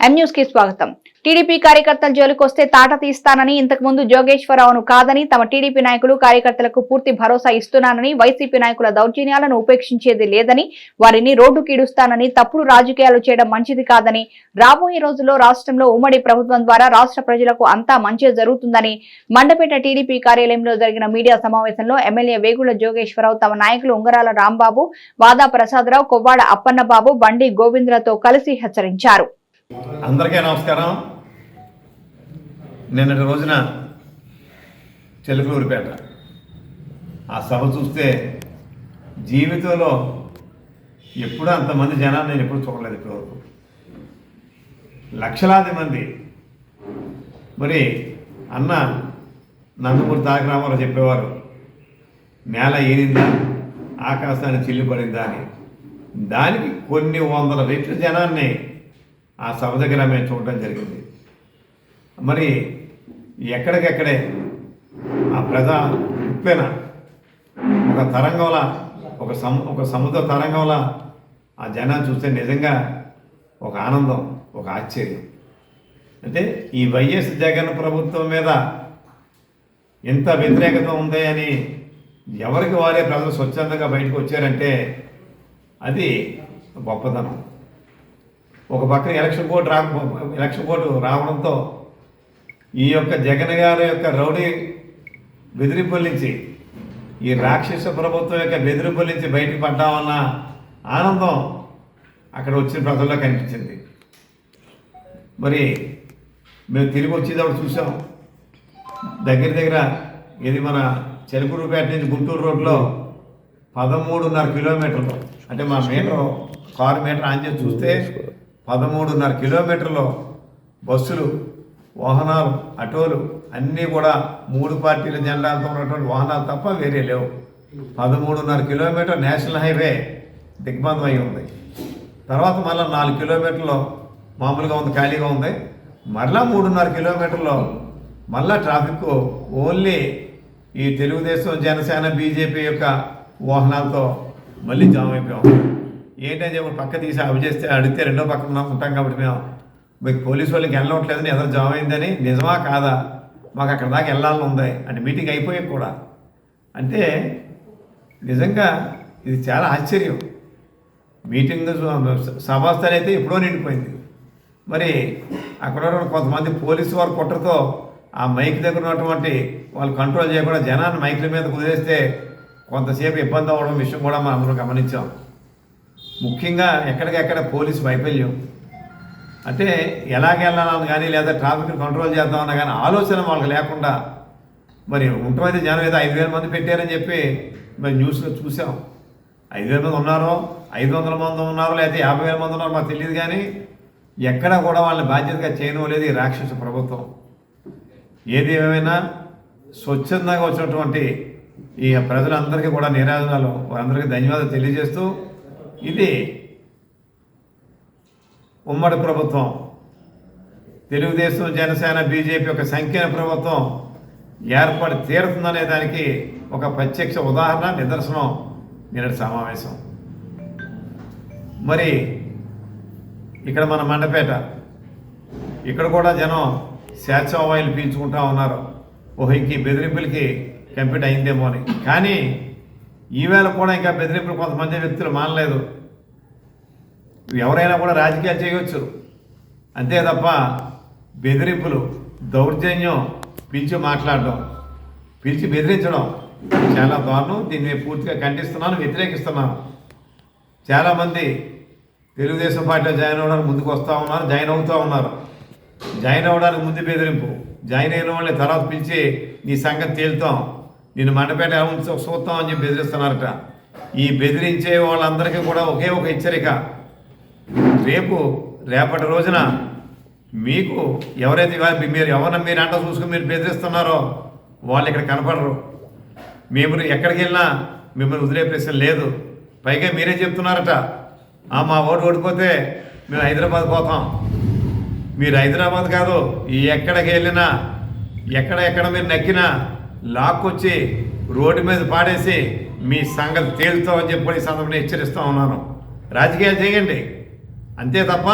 న్యూస్కి స్వాగతం. టీడీపీ కార్యకర్తలు జోలికి వస్తే తాట తీస్తానని ఇంతకుముందు జోగేశ్వరరావును కాదని తమ టీడీపీ నాయకులు కార్యకర్తలకు పూర్తి భరోసా ఇస్తున్నానని వైసీపీ నాయకుల దౌర్జన్యాలను ఉపేక్షించేది లేదని వారిని రోడ్డు కీడుస్తానని తప్పుడు రాజకీయాలు చేయడం మంచిది కాదని రాబోయే రోజుల్లో రాష్ట్రంలో ఉమ్మడి ప్రభుత్వం ద్వారా రాష్ట్ర ప్రజలకు అంతా మంచి జరుగుతుందని మండపేట టీడీపీ కార్యాలయంలో జరిగిన మీడియా సమావేశంలో ఎమ్మెల్యే వేగుల జోగేశ్వరరావు తమ నాయకులు ఉంగరాల రాంబాబు వాదా ప్రసాదరావు కొవ్వాడ అప్పన్నబాబు బండి గోవిందులతో కలిసి హెచ్చరించారు. అందరికీ నమస్కారం. నిన్నటి రోజున చెలుకూరిపేట ఆ సభ చూస్తే జీవితంలో ఎప్పుడూ అంతమంది జనాన్ని నేను ఎప్పుడు చూడలేదు ఇప్పటివరకు లక్షలాది మంది. మరి అన్న నందమూరి తారక రామారావు చెప్పేవారు నేల ఏనిందా ఆకాశాన్ని చిల్లిపడిందా అని. దానికి కొన్ని వందల రెట్లు జనాన్ని ఆ సభ దగ్గర మేము చూడడం జరిగింది. మరి ఎక్కడికెక్కడే ఆ ప్రజా ఉప్పెన ఒక తరంగంలా ఒక సము ఒక సముద్ర తరంగంలా ఆ జనాన్ని చూస్తే నిజంగా ఒక ఆనందం ఒక ఆశ్చర్యం. అంటే ఈ వైఎస్ జగన్ ప్రభుత్వం మీద ఎంత వ్యతిరేకత ఉంది అని ఎవరికి వారే ప్రజలు స్వచ్ఛందంగా బయటకు వచ్చారంటే అది గొప్పతనం. ఒక పక్కన ఎలక్షన్ కోర్టు రా ఎలక్షన్ కోర్టు రావడంతో ఈ యొక్క జగన్ గారి యొక్క రౌడీ బెదిరింపుల నుంచి ఈ రాక్షస ప్రభుత్వం యొక్క బెదిరింపుల నుంచి బయటకు పడ్డామన్న ఆనందం అక్కడ వచ్చిన ప్రజల్లో కనిపించింది. మరి మేము తిరిగి వచ్చేటప్పుడు చూసాం. దగ్గర దగ్గర ఇది మన చెలుకూరుపేట నుంచి గుంటూరు రోడ్లో పదమూడున్నర కిలోమీటర్లు. అంటే మా మీటర్ కారు మీటర్ ఆన్ చేసి చూస్తే పదమూడున్నర కిలోమీటర్లు బస్సులు వాహనాలు ఆటోలు అన్నీ కూడా మూడు పార్టీల జెండాలతో ఉన్నటువంటి వాహనాలు తప్ప వేరే లేవు. పదమూడున్నర కిలోమీటర్ నేషనల్ హైవే దిగ్బంధం అయి ఉంది. తర్వాత మళ్ళీ నాలుగు కిలోమీటర్లు మామూలుగా ఉంది ఖాళీగా ఉంది. మరలా మూడున్నర కిలోమీటర్లో మళ్ళా ట్రాఫిక్ ఓన్లీ ఈ తెలుగుదేశం జనసేన బీజేపీ యొక్క వాహనాలతో మళ్ళీ జామ్ అయిపోయాం. ఏంటంటే పక్క తీసి అవి చేస్తే అడిగితే రెండో పక్కన ఉంటాం కాబట్టి మేము. మీకు పోలీసు వాళ్ళకి వెళ్ళట్లేదని ఎదురు జామ్ అయిందని నిజమా కాదా? మాకు అక్కడ దాకా వెళ్ళాలని ఉంది. అంటే మీటింగ్ అయిపోయి కూడా. అంటే నిజంగా ఇది చాలా ఆశ్చర్యం. మీటింగ్ సభాస్థలు అయితే ఎప్పుడో నిండిపోయింది. మరి అక్కడ కొంతమంది పోలీసు వారి కుట్రతో ఆ మైక్ దగ్గర ఉన్నటువంటి వాళ్ళు కంట్రోల్ చేయకుండా జనాన్ని మైకుల మీద కుదిరేస్తే కొంతసేపు ఇబ్బంది అవ్వడం విషయం కూడా మనం అందరం గమనించాం. ముఖ్యంగా ఎక్కడికెక్కడ పోలీసు వైఫల్యం. అంటే ఎలాగెళ్ళాలని కానీ లేదా ట్రాఫిక్ కంట్రోల్ చేద్దామన్నా కానీ ఆలోచన వాళ్ళకి లేకుండా మరి ఉంటుంది జనం ఏదో ఐదు వేల మంది పెట్టారని చెప్పి మరి న్యూస్లో చూసాం. ఐదు వేల మంది ఉన్నారో ఐదు వందల మంది ఉన్నారో లేకపోతే యాభై వేల మంది ఉన్నారో మాకు తెలియదు కానీ ఎక్కడ కూడా వాళ్ళని బాధ్యతగా చేయనివ్వలేదు ఈ రాక్షస ప్రభుత్వం. ఏది ఏమైనా స్వచ్ఛందంగా వచ్చినటువంటి ఈ ప్రజలందరికీ కూడా నిరాజనాలు వారందరికీ ధన్యవాదాలు తెలియజేస్తూ ఇది ఉమ్మడి ప్రభుత్వం. తెలుగుదేశం జనసేన బీజేపీ యొక్క సంకీర్ణ ప్రభుత్వం ఏర్పడి తీరుతుందనే దానికి ఒక ప్రత్యక్ష ఉదాహరణ నిదర్శనం నిన్నటి సమావేశం. మరి ఇక్కడ మన మండపేట ఇక్కడ కూడా జనం స్వేచ్ఛావాయులు పీల్చుకుంటా ఉన్నారు. ఓహో ఇంక బెదిరింపులకి కంప్లీట్ అయిందేమో అని. కానీ ఈవేళ కూడా ఇంకా బెదిరింపులు కొంతమంది వ్యక్తులు మానలేదు. ఎవరైనా కూడా రాజకీయాలు చేయవచ్చు. అంతే తప్ప బెదిరింపులు దౌర్జన్యం పిలిచి మాట్లాడడం పిలిచి బెదిరించడం చాలా దారుణం. దీన్ని పూర్తిగా ఖండిస్తున్నాను వ్యతిరేకిస్తున్నాను. చాలామంది తెలుగుదేశం పార్టీలో జాయిన్ అవ్వడానికి ముందుకు వస్తూ ఉన్నారు జాయిన్ అవుతూ ఉన్నారు. జాయిన్ అవ్వడానికి ముందు బెదిరింపు. జాయిన్ అయిన వాళ్ళని తర్వాత పిలిచి నీ సంగతి తేలుతాం. నేను మండపేట ఉంచి ఉంచో చూస్తాం అని చెప్పి బెదిరిస్తున్నారట. ఈ బెదిరించే వాళ్ళందరికీ కూడా ఒకే ఒక హెచ్చరిక. రేపు రేపటి రోజున మీకు ఎవరైతే మీరు ఎవరిని మీరు అంట చూసుకుని మీరు బెదిరిస్తున్నారో వాళ్ళు ఇక్కడ కనపడరు. మేము ఎక్కడికి వెళ్ళినా మిమ్మల్ని వదిలే ప్రశ్న లేదు. పైగా మీరే చెప్తున్నారట "ఆ, మా ఓటు ఓడిపోతే మేము హైదరాబాద్ పోతాం. మీరు హైదరాబాద్ కాదు ఎక్కడికి వెళ్ళినా ఎక్కడ ఎక్కడ మీరు నక్కినా లాక్కొచ్చి రోడ్డు మీద పాడేసి మీ సంగతి తేలుతామని చెప్పి ఈ సందర్భంగా హెచ్చరిస్తూ ఉన్నాను రాజకీయాలు చేయండి. అంతే తప్ప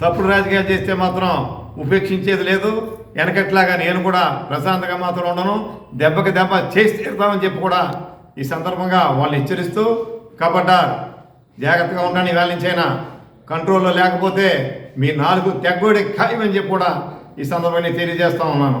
తప్పుడు రాజకీయాలు చేస్తే మాత్రం ఉపేక్షించేది లేదు. వెనకట్లాగా నేను కూడా ప్రశాంతంగా మాత్రం ఉండను. దెబ్బకి దెబ్బ చేసి తీరుతామని చెప్పి కూడా ఈ సందర్భంగా వాళ్ళు హెచ్చరిస్తూ కాబట్టి జాగ్రత్తగా ఉండండి. ఇవాళ నుంచైనా కంట్రోల్లో లేకపోతే మీ నాలుగు తెగ్గోడి ఖాయమని చెప్పి కూడా ఈ సందర్భంగా తెలియజేస్తా ఉన్నాను.